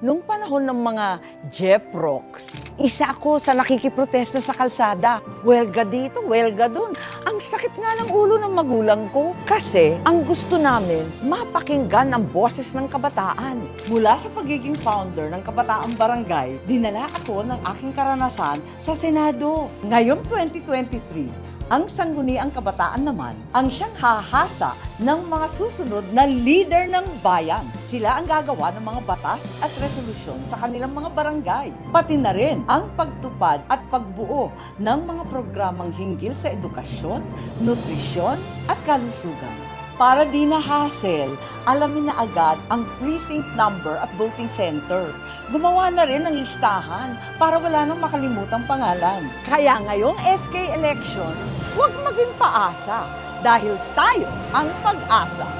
Nung panahon ng mga Jeprox, isa ako sa nakikiprotesta sa kalsada. Welga dito, welga dun. Ang sakit nga ng ulo ng magulang ko. Kasi ang gusto namin, mapakinggan ang boses ng kabataan. Mula sa pagiging founder ng Kabataang Barangay, dinala ako ng aking karanasan sa Senado. Ngayong 2023, ang sangguniang kabataan naman ang siyang hahasa ng mga susunod na leader ng bayan. Sila ang gagawa ng mga batas at resolusyon sa kanilang mga barangay. Pati na rin ang pagtupad at pagbuo ng mga programang hinggil sa edukasyon, nutrisyon at kalusugan. Para di na hassle, alamin na agad ang precinct number at voting center. Gumawa na rin ng listahan para wala nang makalimutang pangalan. Kaya ngayong SK election, huwag maging paasa dahil tayo ang pag-asa.